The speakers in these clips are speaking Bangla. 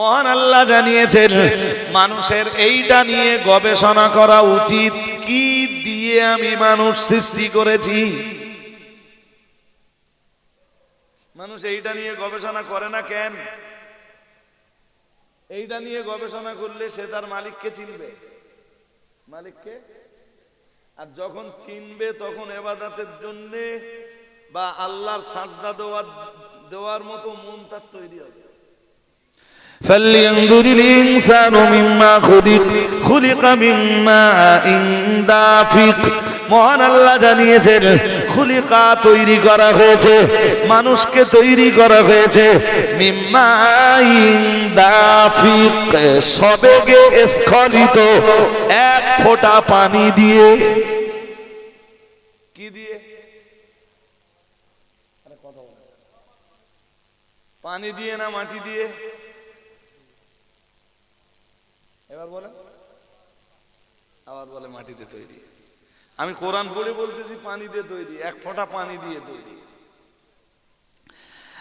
মহান আল্লাহ জানিয়েছেন, মানুষের এইটা নিয়ে গবেষণা করা উচিত। কি দিয়ে আমি মানুষ সৃষ্টি করেছি? মানুষ এইটা নিয়ে গবেষণা করে না কেন? এইটা নিয়ে গবেষণা করলে সে তার মালিককে চিনবে। মালিককে? আর যখন চিনবে, তখন এবাদাতের জন্যে বা আল্লাহর সাজদা দেওয়ার দেওয়ার মতো মন তার তৈরি হবে। فلينظر الإنسان مما خلق خلق مما دافق মহান আল্লাহ জানিয়েছেন খুলিকা তৈরি করা হয়েছে মানুষকে তৈরি করা হয়েছে মিম্মাইন দাফিক সবেগে স্খলিত এক ফোঁটা পানি দিয়ে কি দিয়ে আরে কথা বলো। পানি দিয়ে না মাটি দিয়ে এবার বলে। আবার বলে মাটিতে তৈরি। আমি কোরআন পড়ে বলতেছি, পানি দিয়ে তৈরি, এক ফোঁটা পানি দিয়ে তৈরি।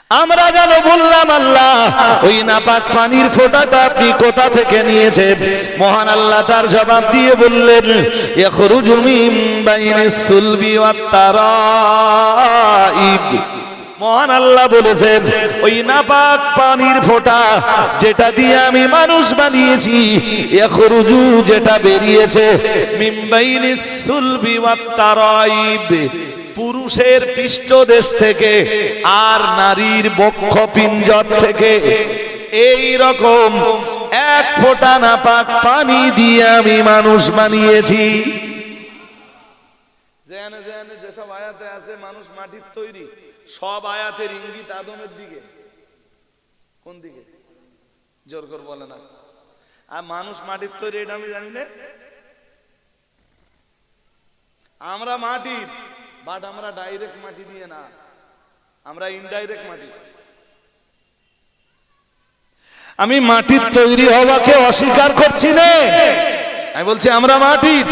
আমরা যেন বললাম, আল্লাহ, ওই নাপাক পানির ফোঁটাটা আপনি কোথা থেকে নিয়েছেন? মহান আল্লাহ তার জবাব দিয়ে বললেন, ইয়াখরুজু মিন বাইনিস সুলবি তারাইব। মহান আল্লাহ বলেছেন, ওই নাপাক পানির ফোঁটা যেটা দিয়ে আমি মানুষ বানিয়েছি, এখরুজু যেটা বেরিয়েছে বাইনিস সুলবি পুরুষের পৃষ্ঠদেশ থেকে আর নারীর বক্ষ পিঞ্জর থেকে। এই রকম এক ফোঁটা নাপাক পানি দিয়ে আমি মানুষ বানিয়েছি। জেনে জেনে যেসব আয়াতে আছে, মানুষ মাটির তৈরি। সব আয়াতের ইঙ্গিত আদমের দিকে। কোন দিকে? জোর করে বলে না। আর মানুষ মাটির তৈরি, এটা আমি জানি না। আমরা মাটির বাট আমরা ডাইরেক্ট মাটি দিয়ে না। আমরা ইনডাইরেক্ট মাটি। আমি মাটির তৈরি হওয়াকে অস্বীকার করছি না। আমি বলছি, আমরা মাটির।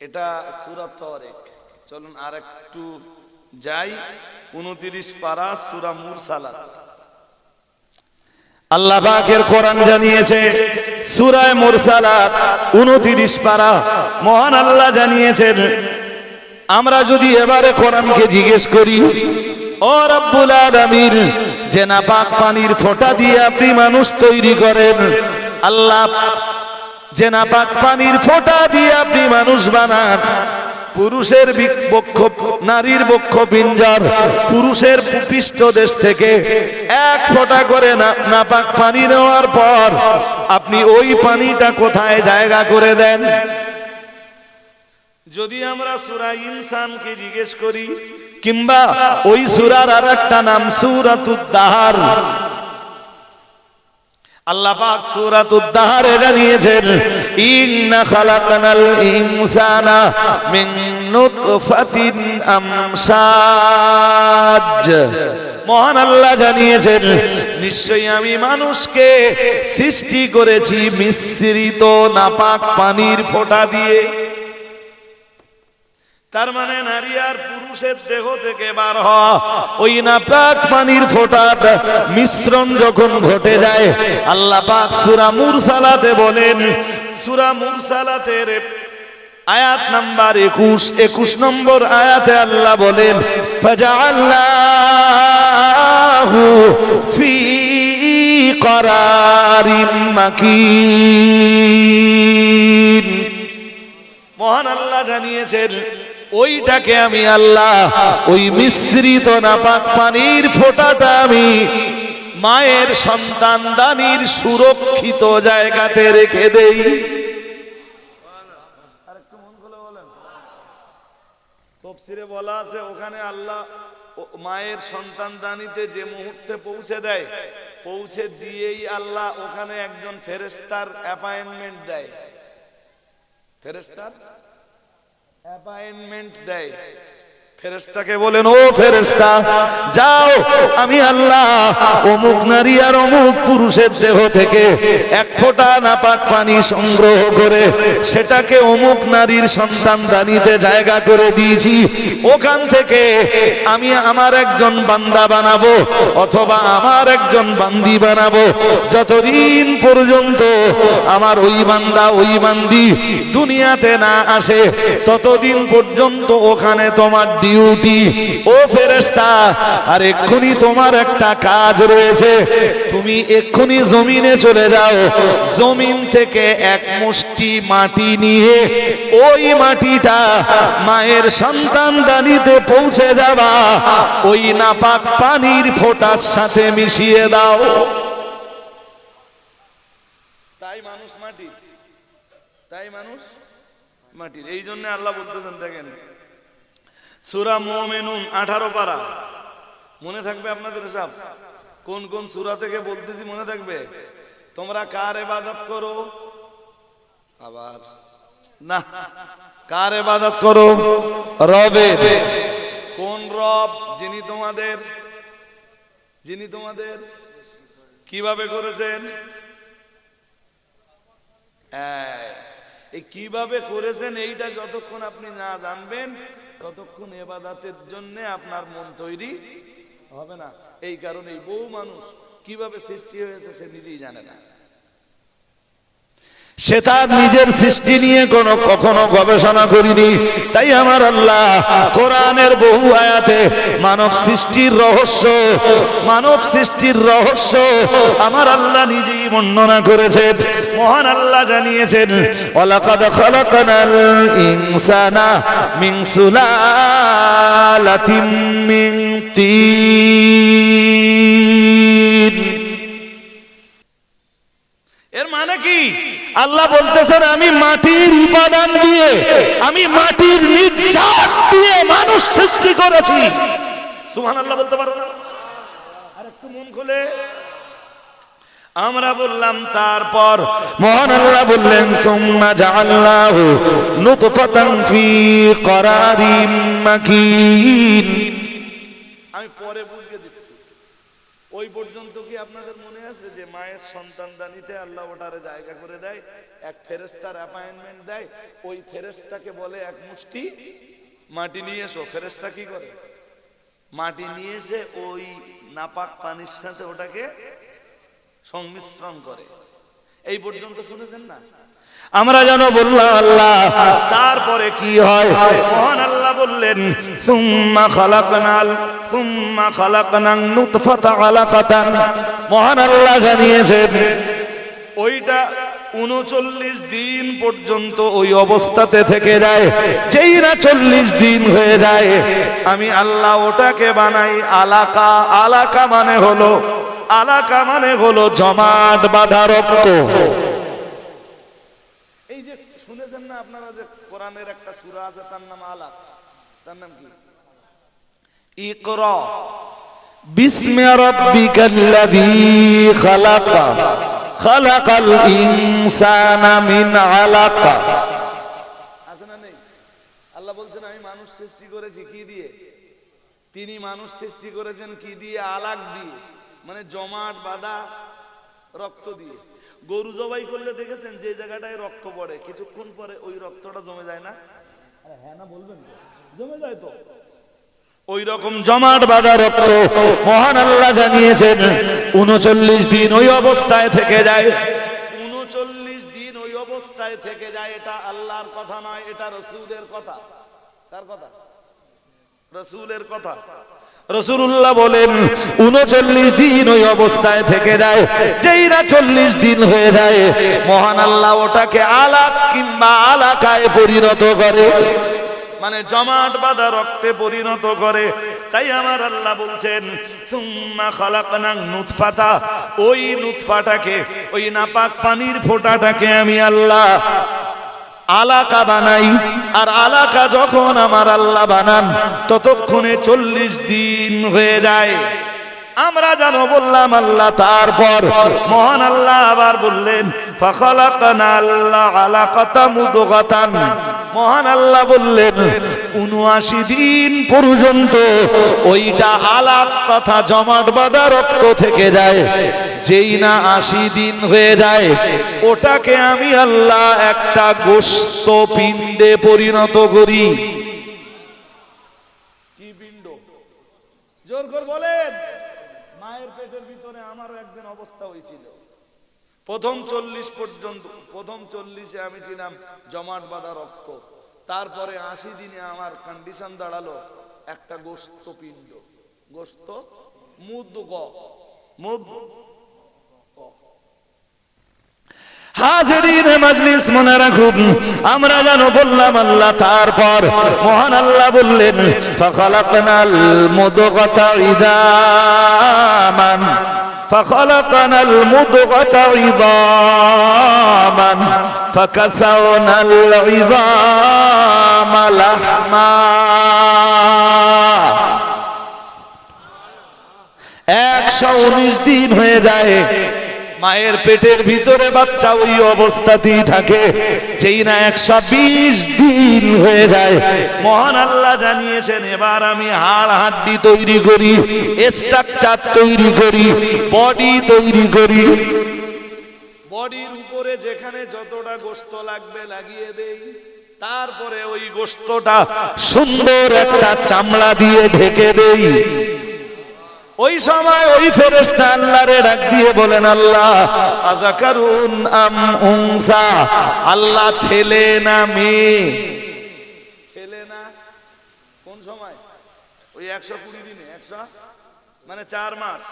এটা সুরাত তরেক চলুন আর একটু যাই উনত্রিশ পারা সুরা মুরসালাত। আল্লাহ পাকের কোরআন জানিয়েছে, সূরায়ে মুরসালাত 29 পারা। মহান আল্লাহ জানিয়েছেন, আমরা যদি এবারে কোরআনকে জিজ্ঞেস করি, ও রব্বুল আলামিন, যে নাপাক পানির ফোঁটা দিয়ে আপনি মানুষ তৈরি করেন, আল্লাহ, যে নাপাক পানির ফোঁটা দিয়ে আপনি মানুষ বানান পুরুষের বক্ষ নারীর বক্ষ পিঞ্জর। পুরুষের পৃষ্ঠ দেশ থেকে এক ফোঁটা করে নাপাক পানি নেওয়ার পর আপনি ওই পানিটা কোথায় জায়গা করে দেন? যদি আমরা সুরা ইনসানকে জিজ্ঞেস করি, কিংবা ওই সুরার আর একটা নাম সুরাতুদ্দাহার আল্লাহ পাক সূরাতুদ দাহারে জানিয়েছেন, ইন্না খালাকানাল ইনসানা মিন নুতফাতিন আমসাজ। মহান আল্লাহ জানিয়েছেন, নিশ্চয়ই আমি মানুষকে সৃষ্টি করেছি মিশ্রিত নাপাক পানির ফোঁটা দিয়ে। তার মানে নারী আর পুরুষের দেহ থেকে বার ওই নাপাক পানির ফোঁটার মিশ্রণ যখন ঘটে যায়, আল্লাহ পাক সূরা মুরসালাতে বলেন, সূরা মুরসালাতের আয়াত নাম্বার একুশ একুশ নম্বর আয়াতে আল্লাহ বলেন, ফাজআল্লাহু ফি করারিম মাকিন। মহান আল্লাহ জানিয়েছেন ওইটাকে আমি আল্লাহ, ওই মিশ্রিত নাপাক পানির ফোটাটা আমি মায়ের সন্তান দানির সুরক্ষিত জায়গাতে রেখে দেই। তফসিরে বলা আছে, ওখানে আল্লাহ মায়ের যে মুহূর্তে পৌঁছে দেয়, পৌঁছে দিয়েই আল্লাহ ওখানে একজন ফেরেস্তার অ্যাপয়েন্টমেন্ট দেয়। ফেরেস্তার অ্যাপয়েন্টমেন্ট দেয় ফেরেস্তাকে বলেন, ও ফেরেস্তা যাও, আমি আল্লাহ, অমুক নারী আর অমুক পুরুষের দেহ থেকে এক ফোঁটা নাপাক পানি সংগ্রহ করে সেটাকে অমুক নারীর সন্তান দানিতে জায়গা করে দিয়েছি। ওখান থেকে আমি আমার একজন বান্দা বানাবো অথবা আমার একজন বান্দি বানাবো। যতদিন পর্যন্ত আমার ওই বান্দা, ওই বান্দি দুনিয়াতে না আসে, ততদিন পর্যন্ত ওখানে তোমার ডিউটি ও ফেরেস্তা আর এক্ষুনি তোমার একটা কাজ রয়েছে। তুমি এক্ষুনি জমিনে চলে যাও। জমিন থেকে এক মুষ্টি মাটি নিয়ে ওই মাটিটা মায়ের সন্তান দানিতে পৌঁছে যাবা। ওই নাপাক পানির ফোঁটার সাথে মিশিয়ে দাও। তাই মানুষ মাটি। তাই মানুষ মাটির। এই জন্য আল্লাহ বলতেছেন, দেখেন সুরা মোমেনুন আঠারো পারা। মনে থাকবে আপনাদের সব কোন কোন সুরা থেকে বলতেছি মনে থাকবে? তোমরা কার এবাদত করো? আবার। না, কার এবাদত করো? রবের। কোন রব যিনি তোমাদের যিনি তোমাদের কীভাবে করেছেন? কীভাবে করেছেন এইটা যতক্ষণ আপনি না জানবেন ততক্ষণ এবাদাতের জন্য আপনার মন তৈরি হবে না? এই কারণে বহু মানুষ কীভাবে সৃষ্টি হয়েছে সে নিজেই জানে না। সে তার নিজের সৃষ্টি নিয়ে কোনো কখনো গবেষণা করিনি। তাই আমার আল্লাহ কোরআনের বহু আয়াতে মানব সৃষ্টির রহস্য, মানব সৃষ্টির রহস্য আমার আল্লাহ নিজেই বর্ণনা করেছেন, মহান আল্লাহ জানিয়েছেন, ওয়ালাকাদ তিন। মানে কি আল্লাহ বলতেছেন, আমি মাটির উপাদান দিয়ে, আমি মাটির নির্যাস দিয়ে মানুষ সৃষ্টি করেছি। সুহান আল্লাহ বলতে পারো না। আর একটু মন খুলে। আমরা বললাম, তারপর মহান আল্লাহ বললেন, সুম্মা জাআল্লাহু নুতফাতান ফি করারিম মাকিন। আমি পরে ওই পর্যন্ত কি আপনাদের মনে আছে যে মায়ের সন্তান দানিতে আল্লাহ ওটারে জায়গা করে দেয়, এক ফেরেস্তার অ্যাপয়েন্টমেন্ট দেয়, ওই ফেরেস্তাকে বলে, এক মুষ্টি মাটি নিয়ে এসো। ফেরেস্তা কি করে? মাটি নিয়ে এসে ওই নাপাক পানির সাথে ওটাকে সংমিশ্রণ করে। এই পর্যন্ত শুনেছেন না? আমরা যেন বললাম, আল্লাহ, তারপরে কি হয়? মহান আল্লাহ বললেন, সুম্মা খালাকনাল সুম্মা খালাকনান নুতফাতা আলাকাতান। মহান আল্লাহ জানিয়েছেন, ওইটা উনচল্লিশ দিন পর্যন্ত ওই অবস্থাতে থেকে যায়। যেই না চল্লিশ দিন হয়ে যায়, আমি আল্লাহ ওটাকে বানাই আলাকা। আলাকা মানে হলো, আলাকা মানে হলো জমাট বাঁধা রক্ত। এই যে শুনেছেন না আপনারা যে কোরআনের একটা সূরা আছে, তার নাম আলাক। তার নাম কি? ইকরা। বিস্মি রাব্বিকাল্লাযী খালাক। খালাকাল ইনসানা মিন আলাক। আছে না নেই? আল্লাহ বলছেন আমি মানুষ সৃষ্টি করেছি কি দিয়ে? তিনি মানুষ সৃষ্টি করেছেন কি দিয়ে? আলাক দিয়ে। মানে জমাট বাঁধা রক্ত দিয়ে। গরু জবাই করলে দেখেছেন যে জায়গাটায় রক্ত পড়ে। কিছুক্ষণ পরে ওই রক্তটা জমে যায় না? আরে হ্যাঁ না বলবেন জমে যায় তো? ওই রকম জমাট বাঁধা রক্ত মহান আল্লাহ জানিয়েছেন, উনচল্লিশ দিন ওই অবস্থায় থেকে যায়। উনচল্লিশ দিন ওই অবস্থায় থেকে যায়, এটা আল্লাহর কথা নয়, এটা রসুলের কথা। কার কথা? রসুলের কথা। রসুল্লাহ বলেন, উনচল্লিশ দিন ওই অবস্থায় থেকে যায়, যেই না চল্লিশ দিন হয়ে যায়, মহান আল্লাহ ওটাকে আলাক কিংবা আলাকায় পরিণত করে। মানে জমাট বাঁধা রক্তে পরিণত করে। তাই আমার আল্লাহ বলছেন, সুম্মা খালাকনাং নুতফাতা। ওই নুতফাটাকে, ওই নাপাক পানির ফোঁটাটাকে আমি আল্লাহ আলাকা বানাই। আর আলাকা যখন আমার আল্লাহ বানান, ততক্ষণে চল্লিশ দিন হয়ে যায়। আমরা জানো বললাম আল্লাহ তারপর। মহান আল্লাহ আবার বললেন মহান আল্লাহ বললেন, উনআশি দিন পর্যন্ত ওইটা আলাপ কথা জমাট বাঁধা রক্ত থেকে যায়। যেই না আশি দিন হয়ে যায়, ওটাকে আমি আল্লাহ একটা গোস্ত পিণ্ডে পরিণত করি। কি পিণ্ড? জোর করে বলেন মায়ের পেটের ভিতরে আমারও একদিন অবস্থা হয়েছিল প্রথম চল্লিশ পর্যন্ত, প্রথম চল্লিশে আমি ছিলাম জমাট বাঁধা রক্ত। তারপরে আশি দিনে আমার কন্ডিশন দাঁড়াল, একটা গোস্ত পিণ্ড। গোস্ত মুদ মুদ মনে আমরা যেন বললাম আল্লাহ, তারপর মহান আল্লাহ বললেন সকাল ফখলাকনাল মুদগাতা ইদামান। فخلقنا المضغة عظاما فكسونا العظام لحما একশো উনিশ দিন হয়ে যায় মায়ের পেটের ভিতরে বাচ্চা ওই অবস্থাতেই থাকে। যেই না একশো বিশ দিন হয়ে যায়। মহান আল্লাহ জানিয়েছেন, এবার আমি হাড় হাড্ডি তৈরি করি স্ট্রাকচার তৈরি করি বডি তৈরি করি। বডির উপরে যেখানে যতটা গোস্ত লাগবে লাগিয়ে দেই। তারপরে ওই গোস্তটা সুন্দর একটা চামড়া দিয়ে ঢেকে দেই। ওই সময় ওই ফেরেশতা আল্লাহরে ডাক দিয়ে বলেন, আল্লাহ, আযাকারুন আম আল্লাহ ছেলে না মেয়ে? ছেলে না? কোন সময়? ওই একশো কুড়ি দিনে, একশো? মানে চার মাস।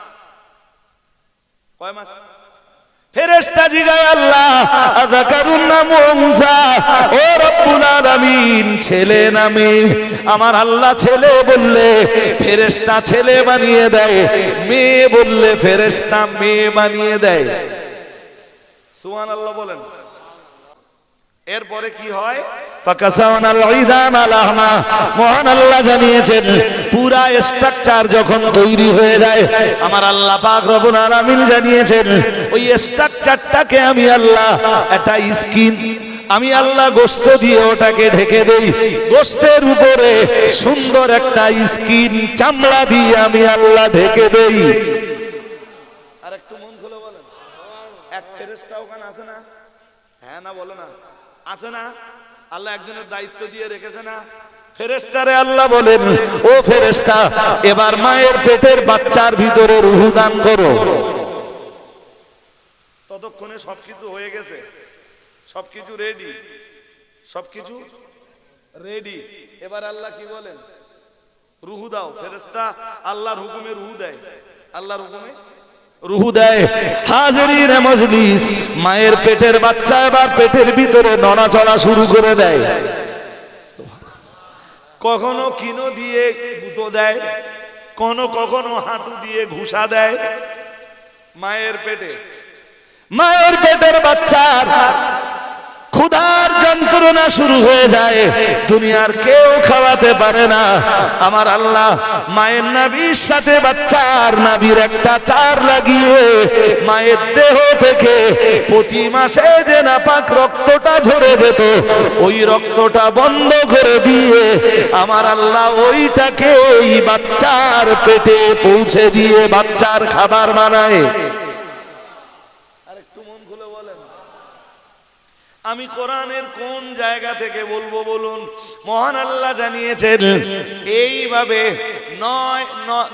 কয় মাস? ফেরেশতা জিগায় আল্লাহ, আযাকারুন নাম উনসা ও রব্বুল আলামিন, ছেলে নামে আমার আল্লাহ ছেলে বললে, ফেরেশতা ছেলে বানিয়ে দেয়, মেয়ে বললে ফেরেশতা মেয়ে বানিয়ে দেয়। সুবহানাল্লাহ বলেন। এরপরে কি হয়? ফাকাসাওনাল ঈদাম আলাহমা মহান আল্লাহ জানিয়েছেন পুরা স্ট্রাকচার যখন তৈরি হয়ে যায় আমার আল্লাহ পাক রব্বুল আলামিন জানিয়েছেন ওই স্ট্রাকচারটাকে আমি আল্লাহ একটা স্কিন আমি আল্লাহ গোস্ত দিয়ে ওটাকে ঢেকে দেই। গোস্তের উপরে সুন্দর একটা স্কিন চামড়া দিয়ে আমি আল্লাহ ঢেকে দেই। আর একটু মন খুলে বলেন। এক ফেরেশতা ওখানে আছে না? হ্যাঁ না বলো না। আছে না? আল্লাহ একজনের দায়িত্ব দিয়ে রেখেছে না? ফেরেস্তারে আল্লাহ বলেন, ও ফেরেস্তা এবার মায়ের পেটের বাচ্চার ভিতরে রুহু করো। ততক্ষণে সবকিছু হয়ে গেছে। সবকিছু রেডি সবকিছু রেডি এবার আল্লাহ কি বলেন? রুহু দাও। ফেরেস্তা আল্লাহর হুকুমে রুহু দেয়। আল্লাহর হুকুমে রুহু দেয় হাজিরিন মজলিস, মায়ের পেটের বাচ্চা এবার পেটের ভিতরে নড়াচড়া শুরু করে দেয়। কখনো কিনো দিয়ে গুঁতো দেয় কোনো কখনো হাঁটু দিয়ে ঘুষা দেয়। মায়ের পেটে, মায়ের পেটের বাচ্চার ক্ষুধার যন্ত্রণা শুরু হয়ে যায়। দুনিয়ার কেউ খাওয়াতে পারে না। আমার আল্লাহ মায়ের নাবির সাথে বাচ্চার নাবির একটা তার লাগিয়ে মায়ের দেহ থেকে প্রতি মাসে যে নাপাক রক্তটা ঝরে যেত, ওই রক্তটা বন্ধ করে দিয়ে আমার আল্লাহ ওইটাকে ওই বাচ্চার পেটে পৌঁছে দিয়ে বাচ্চার খাবার বানায় আরেকটু মন খুলে বলেন আমি কোরআনের কোন জায়গা থেকে বলব বলুন? মহান আল্লাহ জানিয়েছেন এইভাবে নয়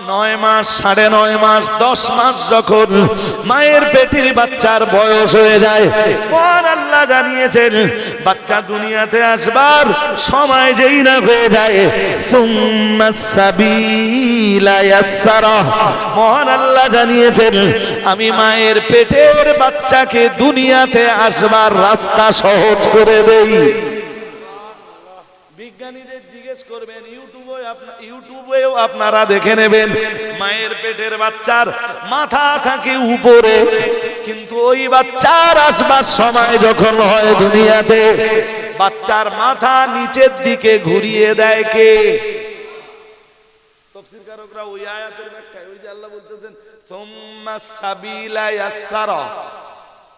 নয় মাস, সাড়ে নয় মাস, দশ মাস যখন মায়ের পেটের বাচ্চার বয়স হয়ে যায় মহান আল্লাহ জানিয়েছেন, বাচ্চা দুনিয়াতে আসবার সময় যেই না হয়ে যায়। মহান আল্লাহ জানিয়েছেন, আমি মায়ের পেটের বাচ্চাকে দুনিয়াতে আসবার রাস্তা সহজ করে দেই বিজ্ঞানীদের জিজ্ঞেস করবেন ইউটিউবে আপনা- ইউটিউবেও আপনারা দেখে নেবেন, মায়ের পেটের বাচ্চার মাথা থাকে উপরে। কিন্তু ওই বাচ্চার আসবার সময় যখন হয় দুনিয়াতে, বাচ্চার মাথা নিচের দিকে ঘুরিয়ে দেয় কে?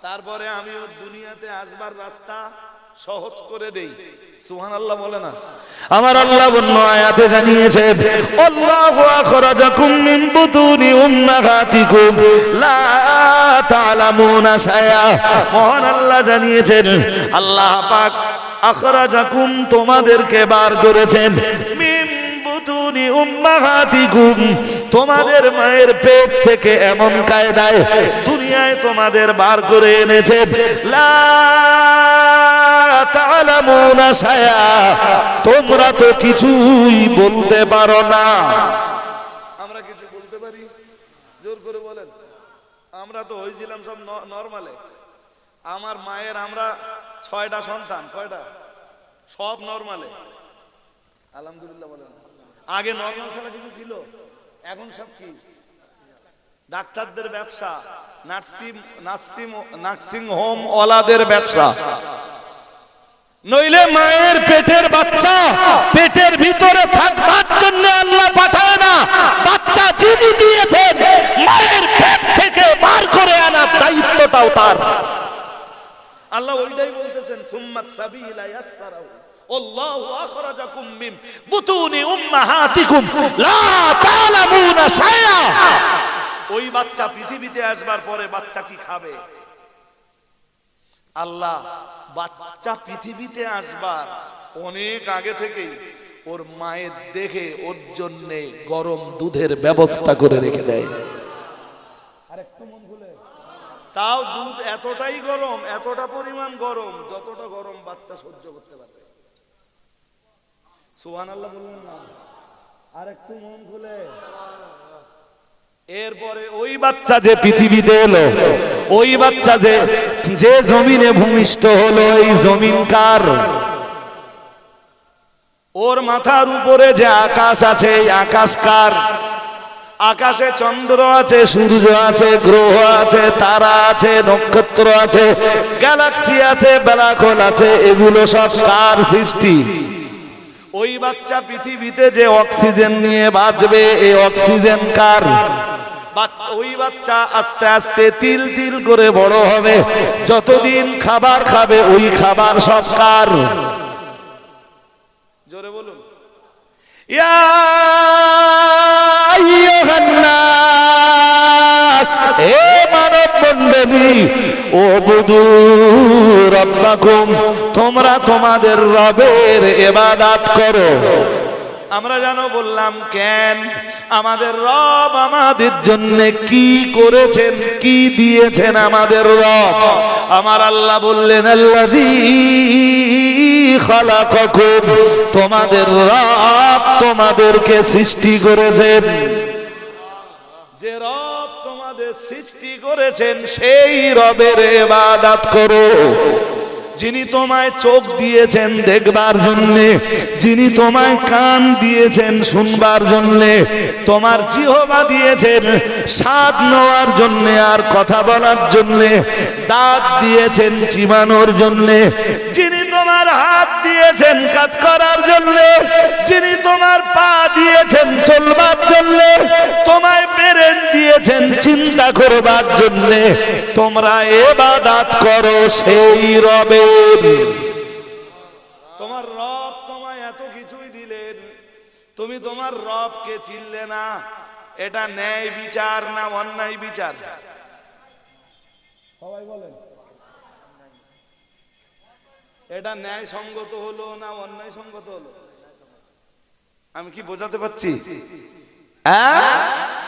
তারপরে আমি দুনিয়াতে আসবার রাস্তা সহজ করে দেই। সুহান আল্লাহ বলে না। আমার আল্লাহ আয়াতে জানিয়েছে আখরাজাকুম মিন বুতুনি লা তা'লামুনা শায়া মহান আল্লাহ জানিয়েছেন, আল্লাহ পাক আখরাজাকুম তোমাদেরকে বার করেছেন, মিন বুতুনি উম্মাহাতিকুম, তোমাদের মায়ের পেট থেকে এমন কায়দায় দুনিয়ায় তোমাদের বার করে এনেছে লা তা'লামুনা শায়া তোমরা তো কিছুই বলতে পারো না। আমরা কিছু বলতে পারি? জোর করে বলেন। আমরা তো হয়েছিলাম সব নরমালে। আমার মায়ের আমরা ছয়টা সন্তান, কয়টা? সব নরমালে। আলহামদুলিল্লাহ বলেন। আগে নর্মাল ছাড়া কিছু ছিল? এখন সব কি? ডাক্তারদের ব্যবসা, নার্সিং নার্সিং নার্সিং হোম ওলাদের ব্যবসা। নইলে মায়ের পেটের বাচ্চা, পেটের ভিতরে থাকবার জন্য আল্লাহ পাঠায় না। বাচ্চা যিনি দিয়েছেন, মায়ের পেট থেকে বার করে আনার দায়িত্বটাও তার। আল্লাহ ওইটাই বলতেছেন, সুম্মা সাবিলা ইয়াসসারাহু আল্লাহু আখরাজাকুম মিন বুতুনি উম্মাহাতিকুম, লা তা'লামুনা ওই বাচ্চা পৃথিবীতে আসবার পরে বাচ্চা কি খাবে? আল্লাহ বাচ্চা পৃথিবীতে আসবার অনেক আগে থেকেই ওর মায়ের দেখে ওর জন্য গরম দুধের ব্যবস্থা করে রেখে দেয়। মন তাও দুধ এতটাই গরম এতটা পরিমাণ গরম যতটা গরম বাচ্চা সহ্য করতে পারবে। সুহান আল্লাহ বললেন না। আর একটু মন খুলে। এরপরে ওই বাচ্চা যে পৃথিবীতে এলো, ওই বাচ্চা যে যে জমিনে ভূমিষ্ঠ হলো, এই জমিন কার? ওর মাথার উপরে যে আকাশ আছে, এই আকাশ কার? আকাশে চন্দ্র আছে, সূর্য আছে, গ্রহ আছে, তারা আছে, নক্ষত্র আছে, গ্যালাক্সি আছে বেলাকল আছে, এগুলো সব কার সৃষ্টি? ওই বাচ্চা পৃথিবীতে যে অক্সিজেন নিয়ে বাঁচবে, এই অক্সিজেন কার? ওই বাচ্চা আস্তে আস্তে তিল তিল করে বড় হবে। যতদিন খাবার খাবে, ওই খাবার সব কার? জোরে বলুন। হে মানব মণ্ডলী, ও রব্বাকুম, তোমরা তোমাদের রবের এবাদাত করো। আমরা জানো বললাম, কেন? আমাদের রব আমাদের জন্য কি করেছেন, কি দিয়েছেন আমাদের রব? আমার আল্লাহ বললেন, আল্লাযী খালাকাকুম, তোমাদের রব তোমাদেরকে সৃষ্টি করেছেন। যে রব তোমাদের সৃষ্টি করেছেন, সেই রবের ইবাদত করো। যিনি তোমায় চোখ দিয়েছেন দেখবার জন্যে, যিনি তোমায় কান দিয়েছেন শুনবার জন্যে, তোমার জিহবা দিয়েছেন স্বাদ নেওয়ার জন্যে আর কথা বলার জন্যে, দাঁত দিয়েছেন চিবানোর জন্যে, যিনি তোমার হাত দিয়েছেন কাজ করার জন্যে যিনি তোমার পা দিয়েছেন চলবার জন্যে তোমায় বেরেন দিয়েছেন চিন্তা করবার জন্যে তোমরা এবাদাত করো সেই রবের। তোমার রব তোমায় এত কিছুই দিলেন তুমি তোমার রবকে চিনলে না। এটা ন্যায় বিচার না অন্যায় বিচার? সবাই বলেন। এটা ন্যায় সঙ্গত হলো না অন্যায় সঙ্গত হলো? আমি কি বোঝাতে পারছি? হ্যাঁ?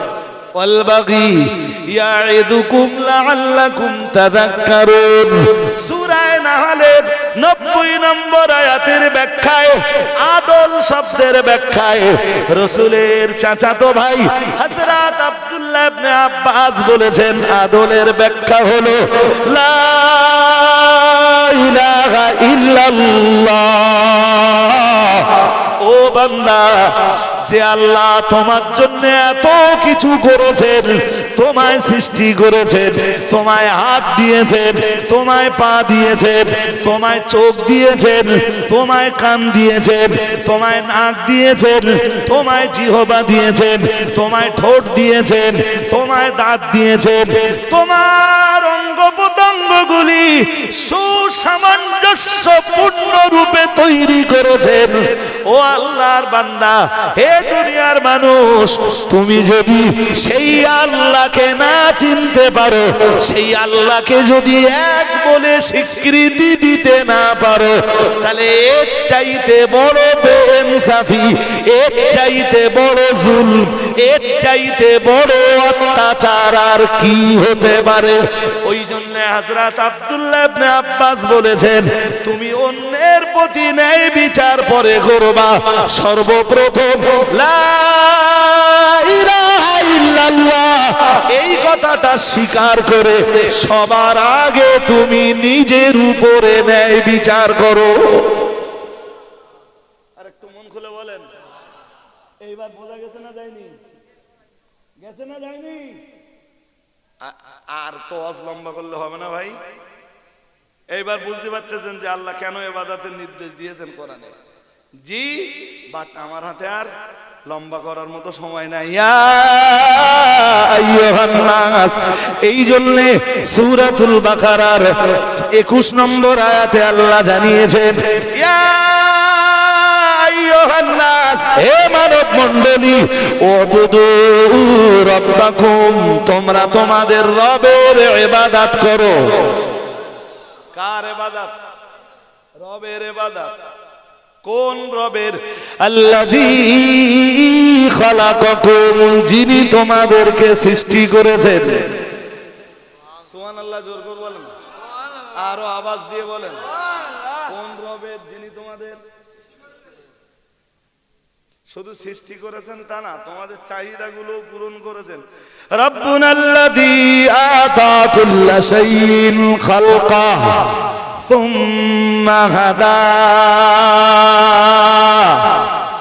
والبغي يعظكم لعلكم تذكرون সূরা নাহলের 90 নম্বর আয়াতের ব্যাখ্যায় আদল শব্দের ব্যাখ্যায় রাসূলের চাচাতো ভাই হযরত আব্দুল্লাহ ইবনে আব্বাস বলেছেন আদলের ব্যাখ্যা হলো লা ইলাহা ইল্লাল্লাহ ও বান্দা, যে আল্লাহ তোমার জন্য এত কিছু করেছেন, তোমায় সৃষ্টি করেছেন, তোমায় হাত দিয়েছেন, তোমায় পা দিয়েছেন, তোমায় চোখ দিয়েছেন, তোমায় কান দিয়েছেন, তোমায় নাক দিয়েছেন, তোমায় জিহবা দিয়েছেন, তোমায় ঠোঁট দিয়েছেন, তোমায় দাঁত দিয়েছেন, তোমার অঙ্গ প্রত্যঙ্গগুলি সুসামঞ্জস্যপূর্ণ রূপে তৈরি করেছেন। ও আল্লাহর বান্দা, হে দুনিয়ার মানুষ, তুমি যদি সেই আল্লাহকে না চিনতে পারো, সেই আল্লাহকে যদি এক বলে স্বীকৃতি দিতে না পারো, তাহলে এর চাইতে বড় বেইনসাফি এর চাইতে বড় জুল এর চাইতে বড় অত্যাচার আর কি হতে পারে? ওই জন্য হযরত আব্দুল্লাহ ইবনে আব্বাস বলেছেন, তুমি অন্যের প্রতি ন্যায় বিচার পরে করবা। সর্বপ্রথম, লা ইলাহা এই কথাটা স্বীকার করে সবার আগে তুমি নিজের উপরে ন্যায় বিচার করো আর একটু মন খুলে বলেন এইবার বোঝা গেছে না যায়নি গেছে না যায়নি আর তো অজ লম্বা করলে হবে না ভাই। এইবার বুঝতে পারতেছেন যে আল্লাহ কেন এবাদাতের নির্দেশ দিয়েছেন কোরআনে। জি, বাট আমার হাতে আর লম্বা করার মতো সময় নাই। এই জন্য সূরাতুল বাকারার 21 নম্বর আয়াতে আল্লাহ জানিয়েছেন, ইয়া আইয়ুহান হে মানব মণ্ডলী ওবুদু রব্বাকুম তোমরা তোমাদের রবের ইবাদত করো। কার ইবাদত? রবের ইবাদত। কোন রবের? আল্লাযী খালাকাকুম যিনি তোমাদেরকে সৃষ্টি করেছেন। সুবহানাল্লাহ জোর করে বলেন। আরও আওয়াজ দিয়ে বলেন। কোন রবের যিনি তোমাদের শুধু সৃষ্টি করেছেন তা না তোমাদের চাহিদাগুলো পূরণ করেছেন। রব্বুন আল্লাযী আতা কুল্লা শাইইন খালকাহ সুম্মা হাদা।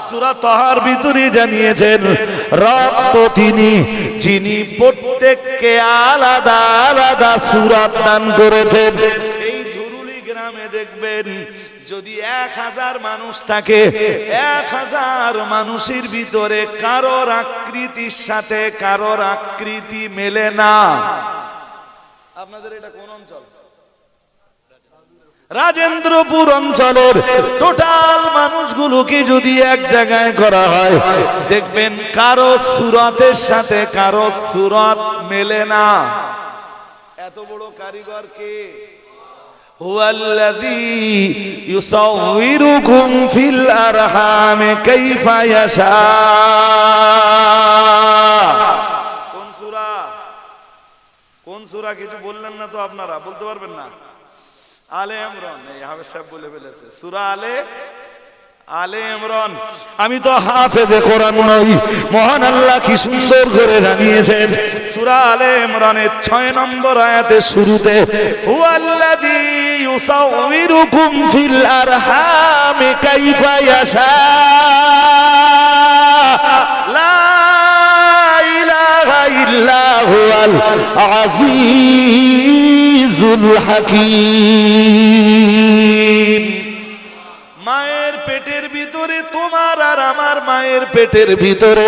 সূরা তাহার ভিতরে জানিয়েছেন রব তো তিনি যিনি প্রত্যেককে আলাদা আলাদা সূরাত দান করেছেন। এই ঝুরুলি গ্রামে দেখবেন যদি এক হাজার মানুষ থাকে, এক হাজার মানুষের ভিতরে কারোর আকৃতির সাথে কারোর আকৃতি মেলে না। আপনাদের এটা কোন অঞ্চল? রাজেন্দ্রপুর অঞ্চলের টোটাল মানুষগুলোকে যদি এক জায়গায় করা হয়, দেখবেন কারও সুরতের সাথে কারও সুরত মেলে না। এত বড় কারিগর কে? هو الذي يصوركم في الأرحام كيف يشاء কোন সূরা কোন সূরা কিছু বললেন না তো আপনারা বলতে পারবেন না আলে ইমরান এই হাফেজ সাহেব বলে ফেলেছে সূরা আলে আলে ইমরান, আমি তো হাফেজে কোরআন নই। মহান আল্লাহ কি সুন্দর করে জানিয়েছেন, সূরা আলে ইমরানের 6 নম্বর আয়াতের শুরুতে, হুয়াল্লাযী ইউসাউবিরুকুম ফিল আরহামি কাইফা ইয়াশা, লা ইলাহা ইল্লা হুয়াল আজিজুল হাকীম। আমার মায়ের পেটের ভিতরে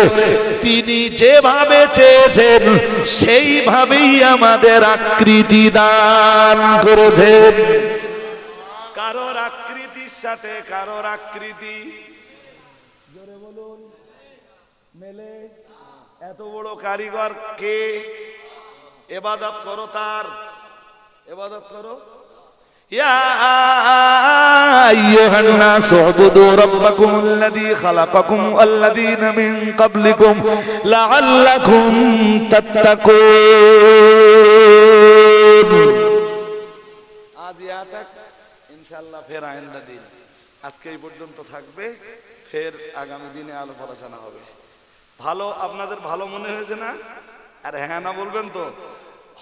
তিনি যেভাবে চেয়েছেন, সেইভাবেই আমাদের আকৃতি দান করেছেন। কারোর আকৃতির সাথে কারোর আকৃতি। বলুন, মেলে। এত বড় কারিগর কে? এবাদত করো তার। এবাদত করো। يا أيها الناس اعبدوا ربكم الذي خلقكم والذين من قبلكم لعلكم تتقون আজ ইয়া তাক ইনশাআল্লাহ ফের আইন্দা দিন আজকে এই পর্যন্ত থাকবে ফের আগামী দিনে আলো আলোচনা হবে ভালো আপনাদের ভালো মনে হয়েছে না আর হ্যাঁ না বলবেন তো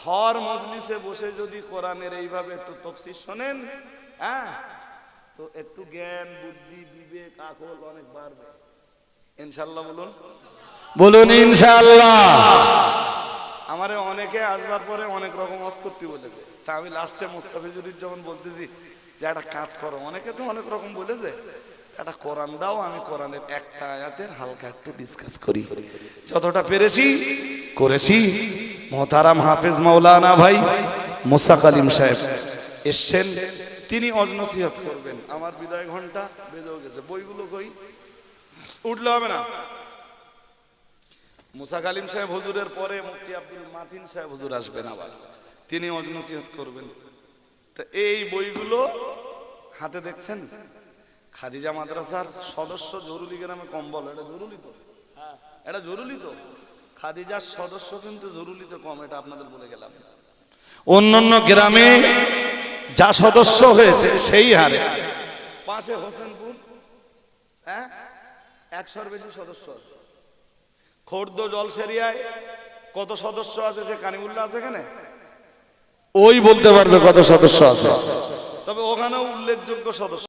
হর মজলিসে বসে যদি কোরআনের এইভাবে একটু তফসির শোনেন হ্যাঁ? তো একটু জ্ঞান বুদ্ধি বিবেক আকল অনেক বাড়বে। ইনশাল্লাহ বলুন। বলুন ইনশাল্লাহ আমারে অনেকে আসবার পরে অনেক রকম অস করতে বলেছে। তা আমি লাস্টে মুস্তাফিজুরির যখন বলতেছি যে একটা কাজ করো। অনেকে তো অনেক রকম বলেছে। একটা কোরআন দাও, আমি কোরআনের একটা আয়াতের হালকা একটু ডিসকাস করি। যতটা পেরেছি, করেছি। মোহতারাম হাফেজ মাওলানা ভাই মুসা কালিম সাহেব এসছেন। তিনি অজনসিহত করবেন। আমার বিদায় ঘণ্টা বেজেও গেছে। বইগুলো কই? উঠলে হবে না। মুসা কালিম সাহেব হুজুরের পরে মুফতি আব্দুল মাতিন সাহেব হুজুর আসবেন আবার। তিনি অজনসিহত করবেন। তা এই বইগুলো হাতে দেখছেন? খাদিজা মাদ্রাসার সদস্য জরুরি গ্রামে কম্বল এটা জরুরি তো? এটা জরুরি তো? খাদিজার সদস্য কিন্তু জরুরি তো কম এটা আপনাদের বলে গেলাম। অন্যান্য গ্রামে যা সদস্য হয়েছে সেই হারে। পাশে হোসেনপুর হ্যাঁ? একশোর বেশি সদস্য আছে। খোর্দ জলসেরিয়ায় কত সদস্য আছে সে কানিমুল্লাহ আছে এখানে? ওই বলতে পারবে কত সদস্য আছে। তবে ওখানেও উল্লেখযোগ্য সদস্য।